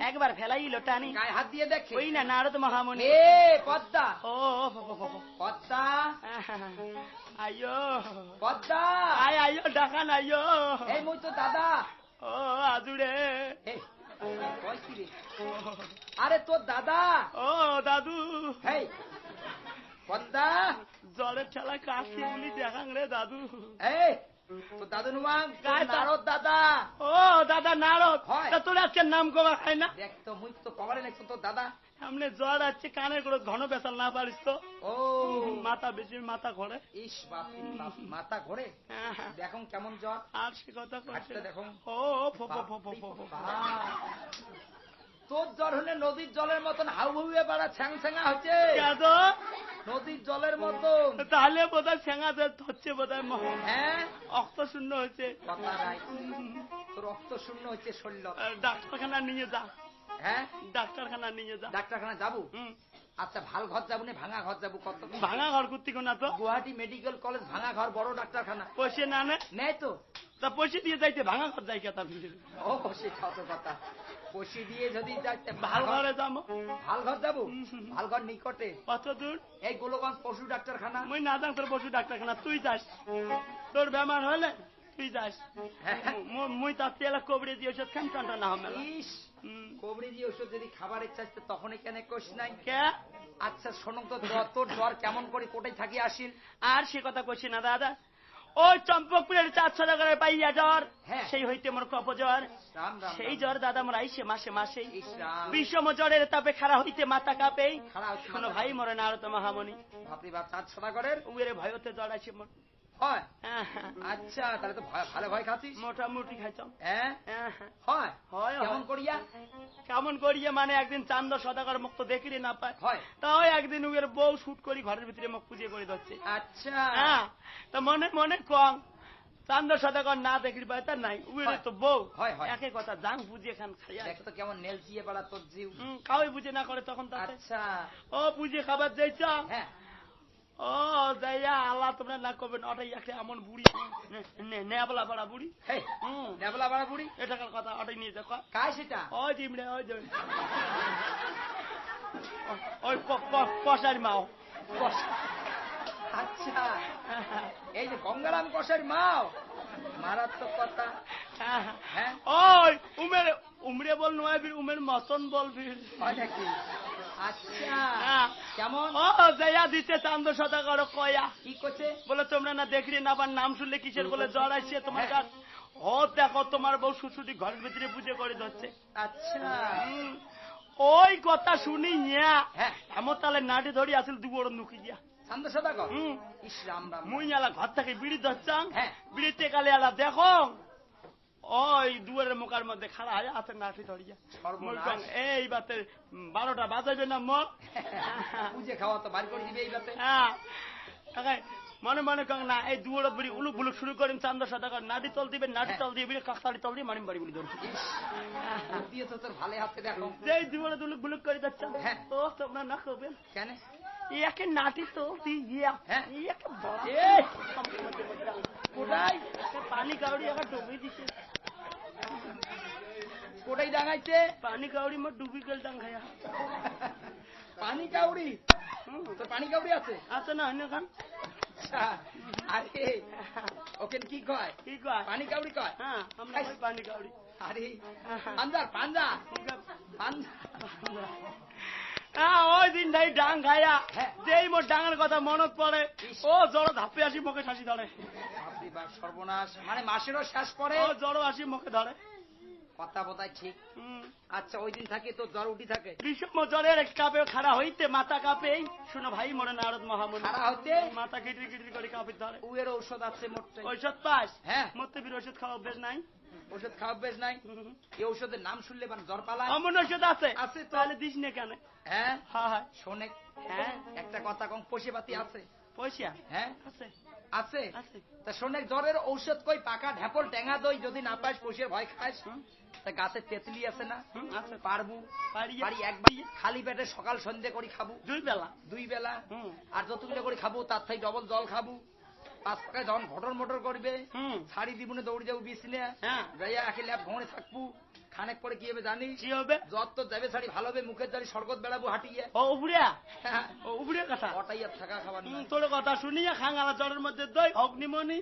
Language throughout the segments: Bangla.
একবার ফেলাইল টানি। হাত দিয়ে দেখে। ওই না নারদ মহামণি। পদ্মা। ও। পদ্মা। আইয়ো পদ্মা। আয় আইয়ো ডাকান আইয়ো এই মুই তো দাদা। ও আজুড়ে এই, কই কি রে? আরে তোর দাদা। ও দাদু। হেই পদ্মা। জলের ঠেলা কাশি বলি দেখাং রে দাদু। এই তোর দাদু নুমান নারদ দাদা। ও দাদা নারদ। তা তোর আজকে নাম না? দেখ তো মুই তো কবারে লেখছো তোর দাদা। সামনে জ্বর আছে কানের করে ঘন বেসাল না পারিস তো। ও মাথা বেশি মাথা ঘরে। ইস মাথা ঘোরে? দেখুন কেমন জ্বর। আর সে কথা দেখো। ও। তোর জ্বর হলে নদীর জলের মতন হাউ হুয়ে পাড়া ছ্যাং ছ্যাঙা হচ্ছে নদীর জলের মতন। তাহলে বোধহয় ঠেঙা হচ্ছে বোধহয় মহ- হ্যাঁ? অক্ত শূন্য কথা নাই। রক্ত শূন্য হচ্ছে শরীর ডাক্তারখানা নিয়ে যা। হ্যাঁ? ডাক্তারখানা নিয়ে যা। ডাক্তারখানা যাব। আচ্ছা ভালো ঘর যাব না ভাঙা ঘর যাব কত ভাঙা ঘর করতে না তো। গুয়াহাটি মেডিকেল কলেজ ভাঙা ঘর বড় ডাক্তারখানা। পয়সা না নে। নেই তো। তা পয়সা দিয়ে যাইতে ভাঙা ঘর যাই কেতা ও সে কত কথা। পশি দিয়ে যদি যাইতে ভালো ঘরে যাব ভালো ঘর যাব। ভালো ঘর নিকটে? কত দূর? এই গোলগঞ্জ পশু ডাক্তারখানা। মুই না তোর পশু ডাক্তারখানা তুই যাস। তোর বেমার হলে তুই যাস মুই তার তেলা কবরে দিয়ে ওষুধ খান কান্টা না হবে ইস কবরি দিয়ে ওষুধ যদি খাবার ইচ্ছা আসতে তখনই কেন কোষ নাই? কে? আচ্ছা শোনো তো জ্বর- তোর জ্বর কেমন করে কোটাই থাকি আসিল? আর সে কথা না দাদা। ওই চম্পকপুরের চারশো টাকার পাইয়া জ্বর হ্যাঁ। সেই হইতে মোর কপ জ্বর। সেই জ্বর দাদা মোর আইসে মাসে মাসে। বিষম জ্বরের তাপে খারা হইতে মাথা কাঁপে। শোনো ভাই মরে না আর তো মহামণি চাঁদ সদাগরের? উয়েরে ভয়তে জ্বর আছে মোর। হয়। আচ্ছা তাহলে তো ভালো ভয় খাচ্ছিস। মোটামুটি খাইতাম। হ্যাঁ? কেমন। করিয়া? কেমন করিয়ে মানে একদিন চান্দ সদাগর মুখ তো দেখিলে না পায়। হয়। তাও একদিন উয়ের বউ শুট করি ঘরের ভিতরে মুখ পুজো করে ধরছে। আচ্ছা। হ্যাঁ তা মনে মনে কম চান্দ সদাগর না দেখলি পায় তা নাই। হয়। তো বউ হয়, হয়। একে কথা জাং বুঝে খান খাইয়া তো কেমন নেলচিয়ে পাড়া তোর জিউ। কাউই বুঝে না করে তখন তাতে। আচ্ছা। ও বুঝে খাবার যাইছ হ্যাঁ। ও যাইয়া আল্লাহ তোমরা না করবেন ওটাই একটা এমন বুড়ি। নেবলা পাড়া বুড়ি। নেবলা বাড়া? বুড়ি এটাকার কথা? ওটাই নিয়ে যাও কায় সেটা? জিমড়ে ওই যে। ওই কষার মাও। আচ্ছা। এই যে গঙ্গারাম কষার মাও। মারাত্মক কথা। হ্যাঁ। ওই উমের উমরে বল নয় উমের মতন বল হয় নাকি? আচ্ছা। হ্যাঁ। কেমন? ও জয়া দিতে চান্দ সদা করো কয়া। কি করছে? বলে তোমরা না দেখলি না আবার নাম শুনলে কিসের? বলে জ্বর আসছে তোমার হ্যাঁ। ও দেখো তোমার বউ সুসুটি ঘরের ভিতরে পুজো করে ধরছে। আচ্ছা। ওই কথা শুনি হ্যাঁ। এমন তাহলে নাটি ধরি আসল দু বড় নুকি গিয়া মুই এলা ঘর থেকে বিড়ি ধরছাম হ্যাঁ। বিড়িতে কালে এলা দেখো। ওই দুয়ারের মুখার মধ্যে খাড়া হয়ে আছে নাঠি ধরিয়া। এই বাতে বারোটা বাজাবে না পুজে খাওয়া তো বাড়ি করে দিবে এই বাতে। হ্যাঁ। মনে মনে কং না এই দুয়ারে বিড়ি উলুক বুলুক শুরু করেন চান্দ সাদা কর নাটি তল দিবে নাটি হ্যাঁ। তল দিয়ে বিড়ি কাকতালি তল দিয়ে মারিম বাড়ি বলি ধরছি ইস, দিয়ে তো তোর ভালো হাতে দেখো। যেই দুয়ারে দুলুক বুলুক করে যাচ্ছেন হ্যাঁ। ও তোমরা না করবেন কেন? একে নাটি তো দিয়া হ্যাঁ। একে বড় এই, একে পানি কাউড়ি একা ডুবি দিছে। কোটাই ডাঙাইছে পানি কাউড়ি মোট ডুবি গেল ডাং খায়া পানি কাউড়ি। তোর পানি কাউড়ি আছে? আছে না অন্য খান। আচ্ছা, আরে ওকে কি কয়? কি কয়? পানি কাউড়ি কয়? হ্যাঁ আমরা পানি কাউড়ি আরে পাঞ্জা পাঞ্জা। হ্যাঁ ওই দিন ভাই ডাং খায়া হ্যাঁ। যেই মোর ডাঙের কথা মনত পড়ে। ও জড় ধাপে আসি মুখে শাসি ধরে। সর্বনাশ। মানে মাসেরও শেষ পরে ও জড় আসি মুখে ধরে। কথা বোধহয় ঠিক। আচ্ছা ওই দিন থাকে তো জ্বর উঠি থাকে? বিষম জ্বরের কাপে খাড়া হইতে মাথা কাঁপে। শুনো ভাই মরে নারদ মহামনি। খাড়া হতে মাথা কিটরি কিটরি করে কাঁপে ধরে। উয়ের ঔষধ আছে মোটে ঔষধ পাস? হ্যাঁ। মরতে বীর ওষুধ খাওয়া অভ্যেস নাই? ওষুধ খাওয়া বেশ নাই? এই ঔষধের নাম শুনলে মানে জ্বর পালা? অমন ওষুধ আছে? আছে তাহলে দিস না কেন? হ্যাঁ। হ্যাঁ হ্যাঁ। শোনে। হ্যাঁ। একটা কথা কম পশে পাতি আছে? পয়সা হ্যাঁ। আছে। আছে। তা শোনে জ্বরের ঔষধ কই? পাকা ঢেপল টেঙা দই যদি না পাস পয়সার ভয় খাস। তা গাছের তেতলি আছে না? পারবু। পারি পারি একবার। খালি পেটে সকাল সন্ধে করে খাব। দুই বেলা। দুই বেলা। আর যতগুলো করে খাব তার থেকে ডবল জল খাব। পাঁচ টাকায় যখন ঘটর মটর করবে শাড়ি দিবনে দৌড়ে যাব বিছনে। হ্যাঁ। গাইয়া একে ল্যাপ ঘরে থাকব। খানেক পরে কি হবে জানি কি হবে? জ্বর তো যাবে শাড়ি ভালো হবে মুখের দাড়ি সরগত বেড়াবো হাঁটিয়ে। ও উবড়িয়া? হ্যাঁ, ও উবড়িয়া কথা? ওটাই আর থাকা খাবার তোর কথা শুনিয়া খাঙ্গালা জ্বরের মধ্যে দই অগ্নিমণি।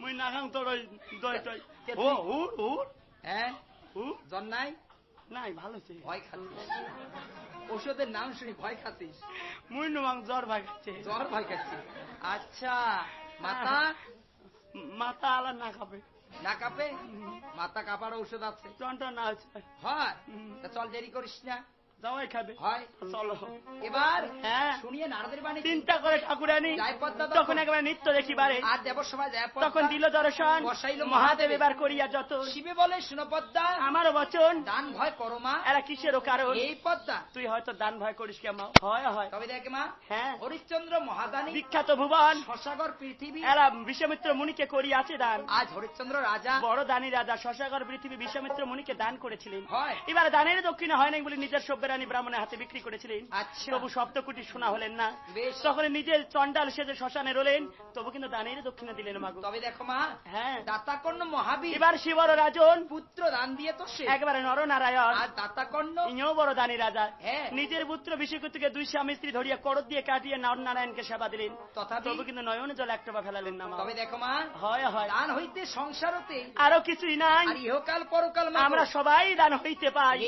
মুই না খাং তোর দই টই। ও হুর হুর হ্যাঁ? হুর জ্বর নাই? নাই ভালো হয়েছে। ভয় খাচ্ছিস। ওষুধের নাম শুনি ভয় খাচ্ছিস? মুই নুমাং জ্বর ভয় খাচ্ছে। জ্বর ভয় খাচ্ছিস। আচ্ছা মাথা মাথা আলা না খাবে। না কাঁপে? মাথা কাপার ঔষধ আছে। টন না হচ্ছে হয় তা চল দেরি করিস না। খাবে চলো। এবার হ্যাঁ। শুনিয়ে নারদের বাণী চিন্তা করে ঠাকুরানি তখন একবার নৃত্য দেখিবারে আর দেব সময় তখন দিল দর্শন বসাইল মহাদেব এবার করিয়া যত। শিবে বলে শুনো পদ্মা আমার বচন দান ভয় করো মা। এরা কিসেরও কারণ? এই পদ্মা তুই হয়তো দান ভয় করিস কেমন হয় হয়। তবে দেখ মা হ্যাঁ। হরিশ্চন্দ্র মহাদানী বিখ্যাত ভুবন শশাগর পৃথিবী। এরা বিশ্বমিত্র মুনিকে করিয়াছে দান। আজ হরিশ্চন্দ্র রাজা বড় দানী রাজা শশাগর পৃথিবী বিশ্বমিত্র মুনিকে দান করেছিলেন। হয়। এবার দানের দক্ষিণে হয় নাই বলে নিজের সভ্যরানী ব্রাহ্মণের হাতে বিক্রি করেছিলেন। আচ্ছা। তবু সপ্তকুটি শোনা হলেন না। তখন নিজের চন্ডাল সেজে শ্মশানে রলেন। তবু কিন্তু দানের দক্ষিণে দিলেন মাগো। তবে দেখো মা হ্যাঁ। দাতাকর্ণ মহাবীর। এবার শিবর রাজন পুত্র দান দিয়ে তো সে একবারে নরনারায়ণ। আর দাতাকর্ণ? ইনিও বড় দানী রাজা। হ্যাঁ। নিজের পুত্র বিশ্বকুতুকে দুই স্বামী স্ত্রী ধরিয়া করত দিয়ে কাটিয়ে নরনারায়ণকে সেবা দিলেন। তথাপি তবু কিন্তু নয়নে জল একটা বা ফেলালেন না মা। তবে দেখো মা হয় হয়। দান হইতে সংসারতে আরও কিছুই নাই। আর ইহকাল পরকাল আমরা সবাই দান হইতে পাই।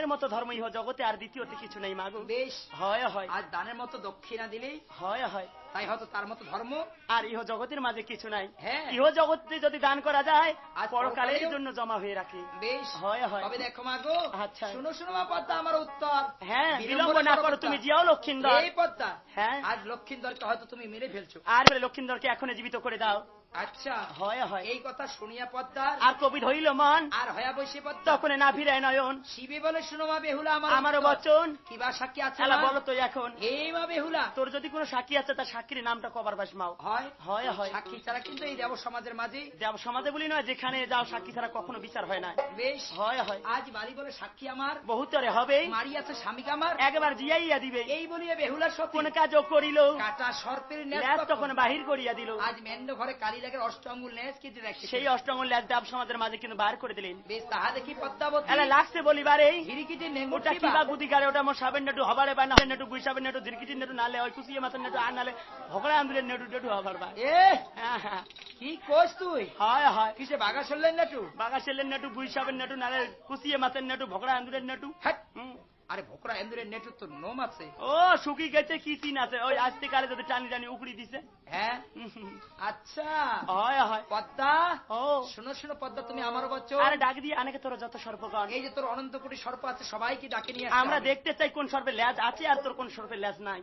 এর মতো ধর্ম ইহ জগতে আর দ্বিতীয়তে কিছু নেই মাগো বেশ। হয় হয়। আর দানের মতো দক্ষিণা দিলেই? হয় হয়। তাই হয়তো তার মতো ধর্ম? আর ইহ জগতের মাঝে কিছু নাই। হ্যাঁ। ইহ জগতে যদি দান করা যায় আর পরকালের জন্য জমা হয়ে রাখে। বেশ। হয় হয়। তবে দেখো মাগু আচ্ছা। শুনো শুনো মা পদ্মা আমার উত্তর। হ্যাঁ বিলম্ব না করো তুমি জিয়াও লক্ষিন্দর। এই পদ্মা হ্যাঁ? আজ লক্ষিন্দরকে হয়তো তুমি মেরে ফেলছো। আর বলে লক্ষিন্দরকে এখনও জীবিত করে দাও। আচ্ছা হয় হয়। এই কথা শুনিয়া পদ্মা আর কবি ধইল মন। আর হয়া বসে পদ্মা তখন না ফিরায় নয়ন। শিবে বলে শুনো মা বেহুলা আমার আমারও। বচন। কিবা সাক্ষী আছে এলা বলো তো এখন। হে মা বেহুলা। তোর যদি কোনো সাক্ষী আছে তার সাক্ষীর নামটা কবার বাস মাও। হয়? হয় হয়। সাক্ষী ছাড়া কিন্তু এই দেব সমাজের মাঝে। দেব সমাজে বলি নয় যেখানে যাও সাক্ষী ছাড়া কখনো বিচার হয় না। বেশ। হয় হয়। আজ বাড়ি বলে সাক্ষী আমার। বহুতরে হবে মারি আছে স্বামীকে আমার। একবার জিয়াইয়া দিবে। এই বলিয়া বেহুলা সতী কোন কাজ করিল। কাটা সর্পের ন্যাস তখন। বাহির করিয়া দিল। আজ মেন্ড ঘরে কালী লাগের অষ্টঙ্গুল ন্যাস রাখছে? সেই অষ্টমল ল্যাজ দেব সমাজের মাঝে কিন্তু বার করে দিলেন। বেশ তাহা দেখি পদ্মাবতী। এলা লাগছে বলিবারে। হিরিকিটি ওটা নেঙ্গুটি কিবা গুদি গারে ওটা মোর সাবেন নেটু হবারে বা না নেটু গুই সাবেন নেটু দিরকিটি নেটু নালে ওই কুসিয়ে মাথার নেটু আর নালে ভকড়া আন্দুলের নেটু নেটু হবার বা। এ হ্যাঁ, হ্যাঁ। কি কোস তুই? হয় হয়। কিসে বাগা চললেন না তু বাগা ছেলের নেটু গুই সাবেন নেটু নালে কুসিয়ে মাথার নেটু ভকড়া আন্দুলের নেটু। হুম। আরে ভোকরা এন্দুরের নেটুর তো নোম আছে। ও শুকি গেছে কি চিন আছে? ওই আজকে কালে যদি টানি টানি উকড়ি দিছে। হ্যাঁ? আচ্ছা। হয় হয়। পদ্মা? ও। শোনো শোনো পদ্মা তুমি আমারও বচ্চ আরে ডাক দিয়ে অনেকে তোর যত সর্বগণ এই যে তোর অনন্ত কোটি সর্প আছে সবাইকে ডাকে নিয়ে আমরা দেখতে চাই কোন সর্পের ল্যাজ আছে আর তোর কোন সর্পের ল্যাজ নাই।